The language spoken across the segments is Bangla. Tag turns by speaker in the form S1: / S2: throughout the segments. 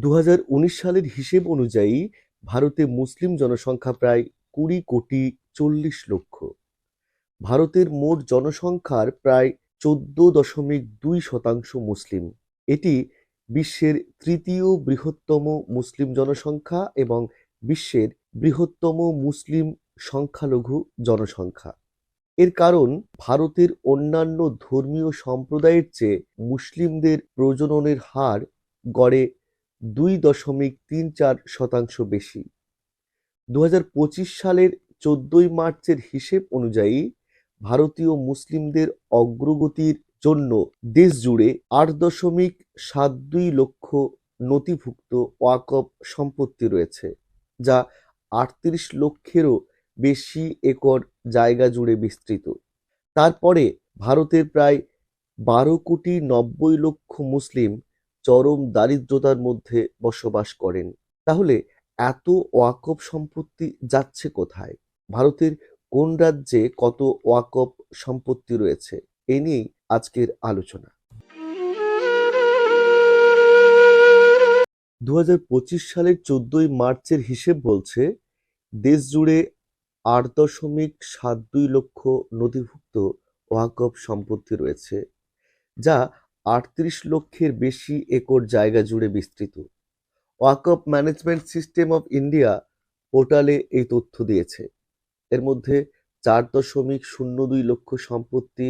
S1: দু হাজার উনিশ সালের হিসেব অনুযায়ী ভারতে মুসলিম জনসংখ্যা প্রায় কুড়ি কোটি চল্লিশ লক্ষ। ভারতের মোট জনসংখ্যার প্রায় চোদ্দ দশমিক দুই শতাংশ মুসলিম। এটি বিশ্বের তৃতীয় বৃহত্তম মুসলিম জনসংখ্যা এবং বিশ্বের বৃহত্তম মুসলিম সংখ্যালঘু জনসংখ্যা। এর কারণ, ভারতের অন্যান্য ধর্মীয় সম্প্রদায়ের চেয়ে মুসলিমদের প্রজননের হার গড়ে দুই দশমিক তিন চার শতাংশ বেশি। দু সালের চোদ্দই মার্চের হিসেব অনুযায়ী ভারতীয় মুসলিমদের অগ্রগতির জন্য দেশ জুড়ে আট দশমিক সাত দুই লক্ষ নথিভুক্ত ওয়াকফ সম্পত্তি রয়েছে, যা আটত্রিশ লক্ষেরও বেশি একর জায়গা জুড়ে বিস্তৃত। তারপরে ভারতের প্রায় বারো কোটি নব্বই লক্ষ মুসলিম চরম দারিদ্রতার মধ্যে বসবাস করেন। তাহলে এত ওয়াকফ সম্পত্তি যাচ্ছে কোথায়? ভারতের কোন রাজ্যে কত ওয়াকফ সম্পত্তি রয়েছে? এ নিয়েই আজকের আলোচনা। দু হাজার পঁচিশ সালের চোদ্দই মার্চের হিসেব বলছে, দেশ জুড়ে আট দশমিক সাত দুই লক্ষ নথিভুক্ত ওয়াকফ সম্পত্তি রয়েছে, যা আটত্রিশ লক্ষের বেশি একর জায়গা জুড়ে বিস্তৃত। Waqf management system of India পোর্টালে এই তথ্য দিয়েছে। এর মধ্যে চার দশমিক শূন্য দুই লক্ষ সম্পত্তি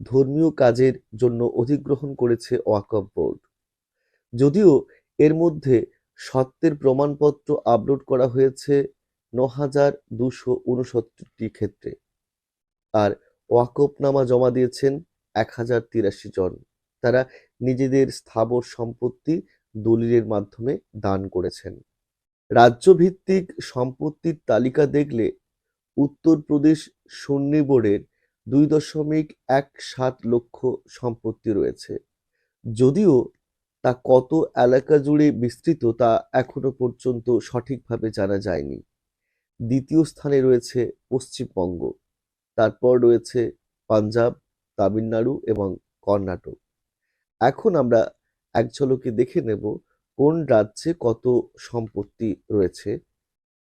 S1: ধর্মীয় কাজের জন্য অধিগ্রহণ করেছে ওয়াকফ বোর্ড। যদিও এর মধ্যে সত্যের প্রমাণপত্র আপলোড করা হয়েছে ন হাজার দুশো উনসত্তরটি ক্ষেত্রে। আর ওয়াকফনামা জমা দিয়েছেন এক হাজার তিরাশি জন। তারা নিজেদের স্থাবর সম্পত্তি দলিলের মাধ্যমে দান করেছেন। রাজ্যভিত্তিক সম্পত্তির তালিকা দেখলে উত্তরপ্রদেশ সুন্নি বোর্ডের দুই দশমিক এক সাত লক্ষ সম্পত্তি রয়েছে। যদিও তা কত এলাকা জুড়ে বিস্তৃত তা এখনও পর্যন্ত সঠিকভাবে জানা যায়নি। দ্বিতীয় স্থানে রয়েছে পশ্চিমবঙ্গ, তারপর রয়েছে পাঞ্জাব, তামিলনাড়ু এবং কর্ণাটক। এখন আমরা এক ঝলকে দেখে নেব কোন রাজ্যে কত সম্পত্তি রয়েছে।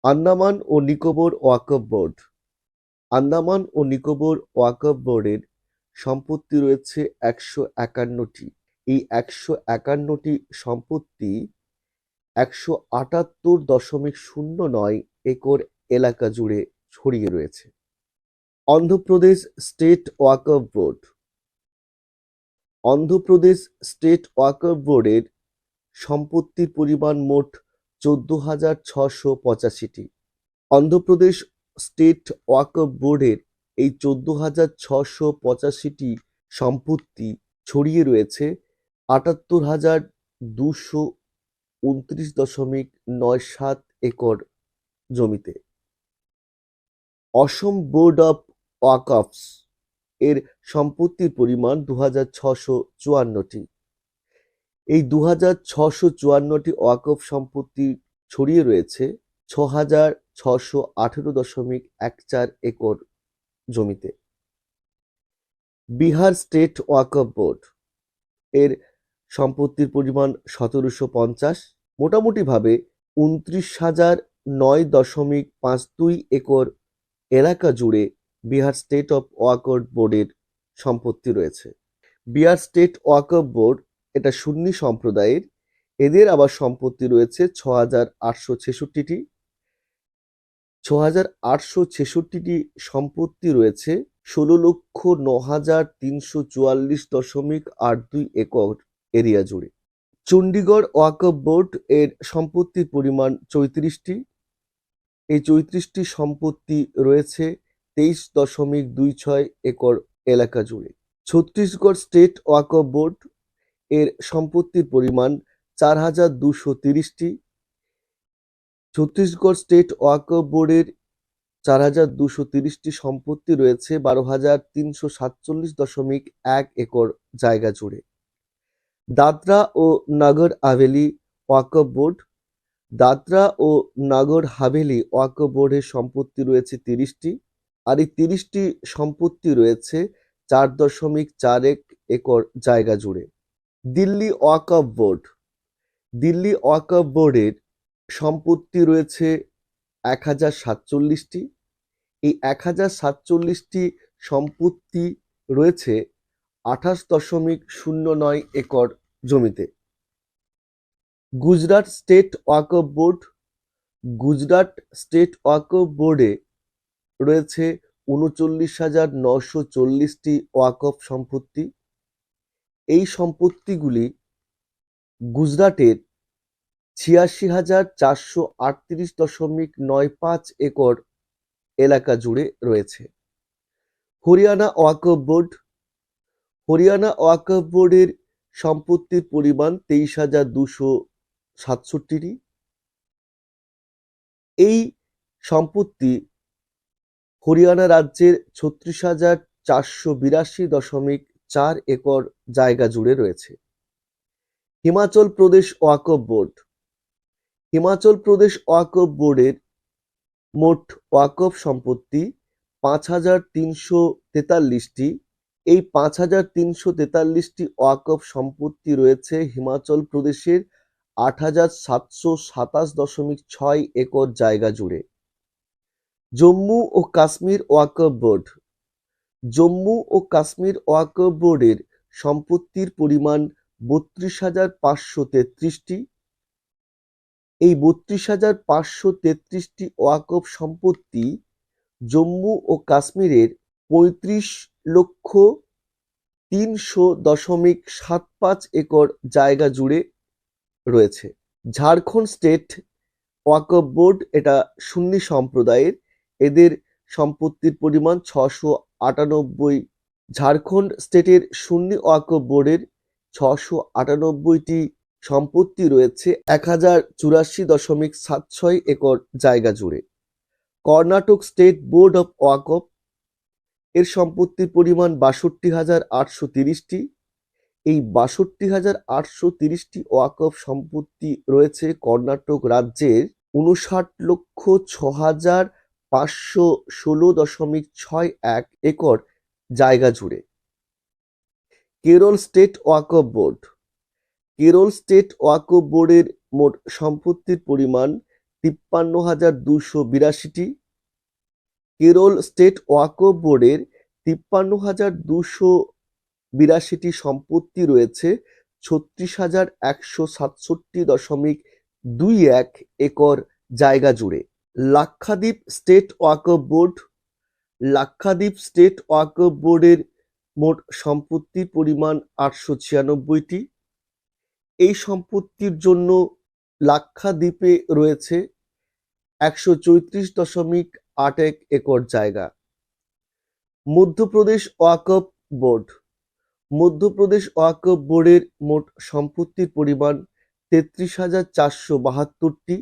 S1: আন্দামান ও নিকোবর ওয়াকফ বোর্ড। আন্দামান ও নিকোবর ওয়াকফ বোর্ডের সম্পত্তি রয়েছে একশো একান্নটি। এই একশো একান্নটি সম্পত্তি একশো আটাত্তর দশমিক শূন্য নয় একর এলাকা জুড়ে ছড়িয়ে রয়েছে। Andhra Pradesh state Waqf board. Andhra Pradesh state Waqf বোর্ডের সম্পত্তির পরিমাণ মোট চোদ্দ হাজার ছশো পঁচাশিটি। অন্ধ্রপ্রদেশ স্টেট ওয়াকফ বোর্ডের এই চোদ্দ হাজার ছশো পঁচাশিটি সম্পত্তি ছড়িয়ে রয়েছে আটাত্তর হাজার দুশো উনত্রিশ দশমিক নয় সাত একর জমিতে। অসম বোর্ড অফ ওয়াকফস এর সম্পত্তির পরিমাণ দু হাজার ছশো চুয়ান্নটি। এই দু হাজার ছশো চুয়ান্নটি ওয়াকফ সম্পত্তি ছড়িয়ে রয়েছে ছ হাজার ছশো আঠেরো দশমিক এক চার একর জমিতে। বিহার স্টেট ওয়াকফ বোর্ড এর সম্পত্তির পরিমাণ সতেরোশো পঞ্চাশ, মোটামুটিভাবে উনত্রিশ হাজার নয় দশমিক পাঁচ দুই একর এলাকা জুড়ে বিহার স্টেট অফ ওয়াকফ বোর্ডের সম্পত্তি রয়েছে। বিহার স্টেট ওয়াকফ বোর্ড এটা সুন্নি সম্প্রদায়ের। এদের আবার সম্পত্তি রয়েছে ছ হাজার আটশো ছেষট্টিটি। ছ হাজার আটশো ছেষট্টিটি সম্পত্তি রয়েছে ষোলো লক্ষ ন হাজার তিনশো চুয়াল্লিশ দশমিক আট দুই একর এরিয়া জুড়ে। চণ্ডীগড় ওয়াকফ বোর্ড এর সম্পত্তির পরিমাণ চৌত্রিশটি। এই চৌত্রিশটি সম্পত্তি রয়েছে তেইশ দশমিক দুই ছয় একর এলাকা জুড়ে। ছত্তিশগড় স্টেট ওয়াকফ বোর্ড এর সম্পত্তির পরিমাণ চার হাজার দুশো তিরিশটি। ছত্তিশগড় স্টেট ওয়াকফ বোর্ডের চার হাজার দুশো তিরিশটি সম্পত্তি রয়েছে বারো হাজার তিনশো সাতচল্লিশ দশমিক এক একর জায়গা জুড়ে। দাদরা ও নগর হাভেলি ওয়াকফ বোর্ড, দাদরা ও নগর হাভেলি ওয়াকফ বোর্ডের সম্পত্তি রয়েছে তিরিশটি। আর এই তিরিশটি সম্পত্তি রয়েছে চার দশমিক চার এক একর জায়গা জুড়ে। দিল্লি ওয়াকফ বোর্ড। দিল্লি ওয়াকফ বোর্ডের সম্পত্তি রয়েছে এক হাজার সাতচল্লিশটি। এই এক হাজার সাতচল্লিশটি সম্পত্তি রয়েছে আঠাশ দশমিক শূন্য নয় একর জমিতে। Gujarat state Waqf board. Gujarat state Waqf বোর্ডে রয়েছে উনচল্লিশ হাজার নশো চল্লিশটি ওয়াকফ সম্পত্তি। এই সম্পত্তিগুলি গুজরাটের ছিয়াশি হাজার চারশো আটত্রিশ দশমিক নয় পাঁচ একর এলাকা জুড়ে রয়েছে। হরিয়ানা ওয়াকফ বোর্ড হরিয়ানা ওয়াকফ বোর্ডের সম্পত্তির পরিমাণ তেইশ হাজার দুশো সাতষট্টিটি। এই সম্পত্তি হরিয়ানা রাজ্যের ছত্রিশ হাজার চারশো বিরাশি দশমিক চার একর জায়গা জুড়ে রয়েছে। হিমাচল প্রদেশ ওয়াকফ বোর্ড। হিমাচল প্রদেশ ওয়াকফ বোর্ডের মোট ওয়াকফ সম্পত্তি পাঁচ হাজার তিনশো তেতাল্লিশটি। এই পাঁচ হাজার তিনশো তেতাল্লিশটি ওয়াকফ সম্পত্তি রয়েছে হিমাচল প্রদেশের আট হাজার সাতশো সাতাশ দশমিক ছয় একর জায়গা জুড়ে। জম্মু ও কাশ্মীর ওয়াকফ বোর্ড। জম্মু ও কাশ্মীর ওয়াকফ বোর্ডের সম্পত্তির পরিমাণ বত্রিশ হাজার পাঁচশো তেত্রিশটি। এই বত্রিশ হাজার পাঁচশো তেত্রিশটি ওয়াকফ সম্পত্তি জম্মু ও কাশ্মীরের পঁয়ত্রিশ লক্ষ তিনশো দশমিক সাত পাঁচ একর জায়গা জুড়ে রয়েছে। ঝাড়খণ্ড স্টেট ওয়াকফ বোর্ড এটা সুন্নি সম্প্রদায়ের এদের সম্পত্তির পরিমাণ ছশো আটানব্বই। ঝাড়খণ্ড স্টেটের সুন্নি ওয়াকফ বোর্ডের ছশো আটানব্বইটি সম্পত্তি রয়েছে এক হাজার চুরাশি দশমিক সাত ছয় একর জায়গা জুড়ে। Karnataka state board of Waqf এর সম্পত্তির পরিমাণ বাষট্টি হাজার আটশো তিরিশটি। এই বাষট্টি হাজার আটশো তিরিশটি ওয়াকফ সম্পত্তি রয়েছে কর্ণাটক রাজ্যের উনষাট লক্ষ ছ হাজার পাঁচশো ষোলো দশমিক ছয় এক একর জায়গা জুড়ে। Kerala state Waqf board. Kerala state Waqf বোর্ডের মোট সম্পত্তির পরিমাণ তিপ্পান্ন হাজার দুশো বিরাশিটি। কেরল স্টেট ওয়াকফ বোর্ডের তিপ্পান্ন হাজার দুশো বিরাশিটি সম্পত্তি রয়েছে ছত্রিশ হাজার একশো সাতষট্টি দশমিক দুই এক একর জায়গা জুড়ে। Lakshadweep state Waqf board, Lakshadweep state Waqf বোর্ডের মোট সম্পত্তির পরিমাণ আটশো ছিয়ানব্বইটি। এই সম্পত্তির জন্য লাক্ষাদ্বীপে রয়েছে একশো চৌত্রিশ দশমিক আট এক একর জায়গা। মধ্যপ্রদেশ ওয়াকফ বোর্ড, মধ্যপ্রদেশ ওয়াকফ বোর্ডের মোট সম্পত্তির পরিমাণ তেত্রিশ হাজার চারশো বাহাত্তরটি।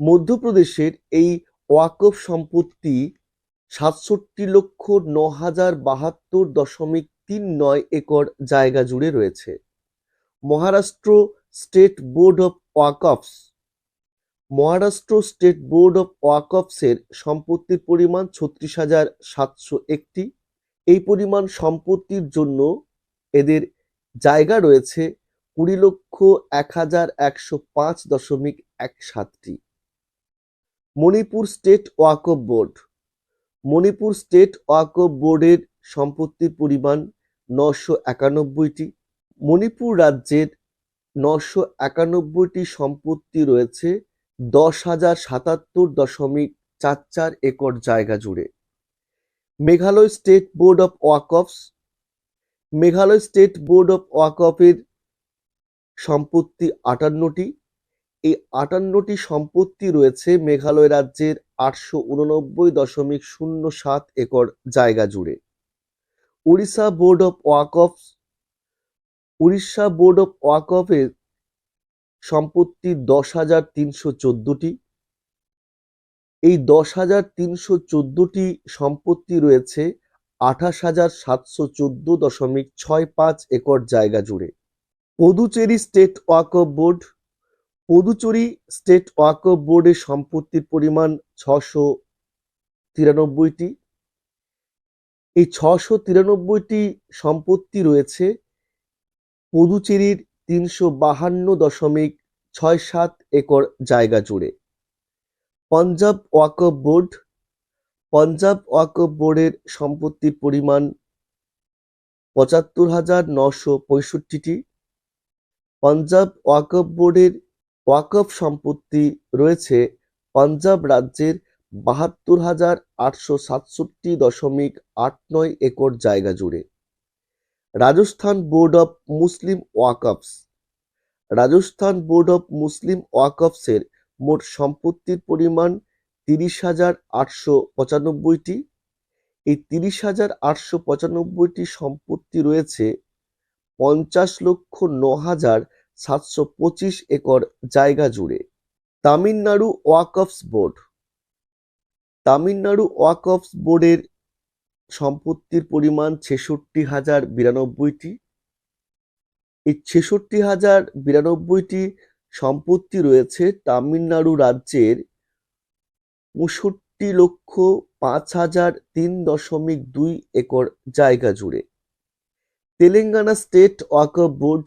S1: মধ্যপ্রদেশের এই ওয়াকফ সম্পত্তি সাতষট্টি লক্ষ ন হাজার বাহাত্তর দশমিক তিন নয় একর জায়গা জুড়ে রয়েছে। Maharashtra state board of Waqfs. Maharashtra state board of ওয়াকফসের সম্পত্তির পরিমাণ ছত্রিশ হাজার সাতশো একটি। এই পরিমাণ সম্পত্তির জন্য এদের জায়গা রয়েছে কুড়ি লক্ষ এক হাজার একশো পাঁচ দশমিক এক সাতটি। Manipur state Waqf board. Manipur state Waqf বোর্ডের সম্পত্তির পরিমাণ নশো একানব্বইটি। মণিপুর রাজ্যের নশো একানব্বইটি সম্পত্তি রয়েছে দশ হাজার সাতাত্তর দশমিক চার চার একর জায়গা জুড়ে। Meghalaya state board of Waqfs. Meghalaya state board of ওয়াকফের সম্পত্তি আটান্নটি। এই আটান্নটি সম্পত্তি রয়েছে মেঘালয় রাজ্যের আটশো উননব্বই দশমিক শূন্য সাত একর জায়গা জুড়ে। Orissa board of Waqfs Orissa board of ওয়াকফের সম্পত্তি দশ হাজার তিনশো চোদ্দটি। এই দশ হাজার তিনশো চোদ্দটি সম্পত্তি রয়েছে আঠাশ হাজার সাতশো চোদ্দ দশমিক ছয় পাঁচ একর জায়গা জুড়ে। Puducherry state Waqf board Puducherry state Waqf বোর্ডের সম্পত্তির পরিমাণ ছশো তিরানব্বইটি। এই ছশো তিরানব্বইটি সম্পত্তি রয়েছে পদুচেরির তিনশো বাহান্ন দশমিক ছয় সাত একর জায়গা জুড়ে। পাঞ্জাব ওয়াকফ বোর্ড, পাঞ্জাব ওয়াকফ বোর্ডের সম্পত্তির পরিমাণ পঁচাত্তর হাজার নশো পঁয়ষট্টিটি। পাঞ্জাব ওয়াকফ বোর্ডের ওয়াকফ সম্পত্তি রয়েছে পাঞ্জাব রাজ্যের বাহাত্তর হাজার আটশো সাতষট্টি দশমিক আট নয় একর জায়গা জুড়ে। Rajasthan board of Muslim Waqfs. Rajasthan board of Muslim ওয়াকফসের মোট সম্পত্তির পরিমাণ তিরিশ হাজার আটশো পঁচানব্বইটি। এই তিরিশ হাজার আটশো পঁচানব্বইটি সম্পত্তি রয়েছে পঞ্চাশ লক্ষ ন হাজার সাতশো পঁচিশ একর জায়গা জুড়ে। তামিলনাড়ু ওয়াকফস বোর্ড। তামিলনাড়ু ওয়াকফস বোর্ডের সম্পত্তির পরিমাণ ছেষট্টি হাজার বিরানব্বইটি। এই ছেষট্টি হাজার বিরানব্বইটি সম্পত্তি রয়েছে তামিলনাড়ু রাজ্যের পঁয়ষট্টি লক্ষ পাঁচ হাজার তিন দশমিক দুই একর জায়গা জুড়ে। Telangana state Waqf board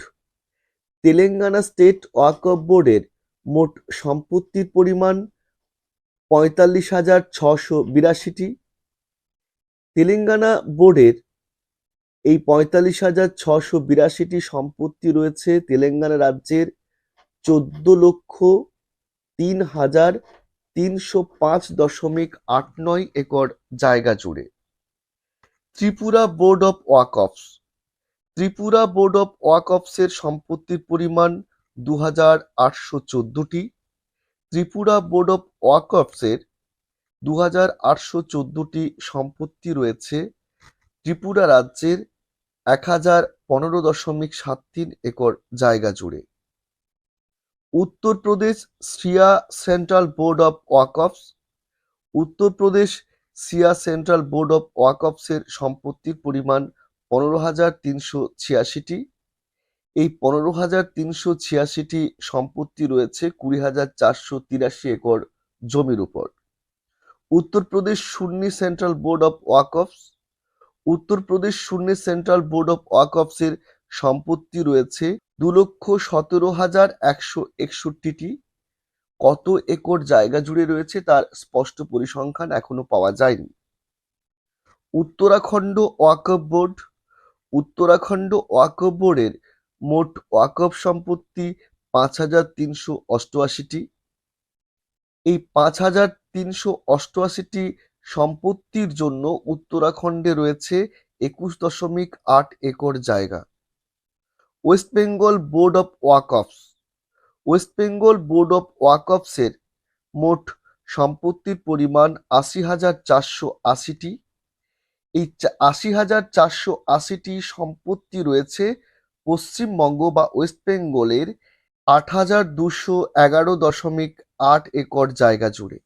S1: Telangana state Waqf বোর্ডের মোট সম্পত্তির পরিমাণ পঁয়তাল্লিশ হাজার ছশো বিরাশিটি। তেলেঙ্গানা বোর্ডের এই পঁয়তাল্লিশ হাজার ছশো বিরাশিটি সম্পত্তি রয়েছে তেলেঙ্গানা রাজ্যের চোদ্দ লক্ষ তিন হাজার তিনশো পাঁচ দশমিক আট নয় একর জায়গা জুড়ে। Tripura board of Waqfs Tripura board of ওয়াকফসের সম্পত্তির পরিমাণ দু আটশো ত্রিপুরা বোর্ড অফ ওয়াকফসের দু সম্পত্তি রয়েছে ত্রিপুরা রাজ্যের এক হাজার পনেরো দশমিক সাত তিন একর জায়গা জুড়ে। Uttar Pradesh Shia central board of Waqfs Uttar Pradesh Shia central board of ওয়াকফসের সম্পত্তির পরিমাণ পনেরো হাজার তিনশো ছিয়াশিটি। এই পনেরো হাজার তিনশো ছিয়াশিটি সম্পত্তি রয়েছে কুড়ি হাজার চারশো তিরাশি একর জমির উপর। Uttar Pradesh Sunni central board of Waqfs Uttar Pradesh Sunni central board of ওয়াকফসের সম্পত্তি রয়েছে দু লক্ষ সতেরো হাজার একশো একষট্টিটি। কত একর জায়গা জুড়ে রয়েছে তার স্পষ্ট পরিসংখ্যান এখনও পাওয়া যায়নি। উত্তরাখণ্ড ওয়াকফ বোর্ড উত্তরাখণ্ড ওয়াকফ বোর্ডের মোট ওয়াকফ সম্পত্তি পাঁচ হাজার তিনশো অষ্টআশিটি। এই পাঁচ হাজার তিনশো অষ্টআশিটি সম্পত্তির জন্য উত্তরাখণ্ডে রয়েছে একুশ দশমিক আট একর জায়গা। West Bengal board of Waqfs. West Bengal board of ওয়াকফসের মোট সম্পত্তির পরিমাণ আশি হাজার চারশো আশিটি। এই আশি হাজার চারশো আশিটি সম্পত্তি রয়েছে পশ্চিমবঙ্গ বা ওয়েস্ট বেঙ্গলের আট হাজার দুশো এগারো দশমিক আট একর জায়গা জুড়ে।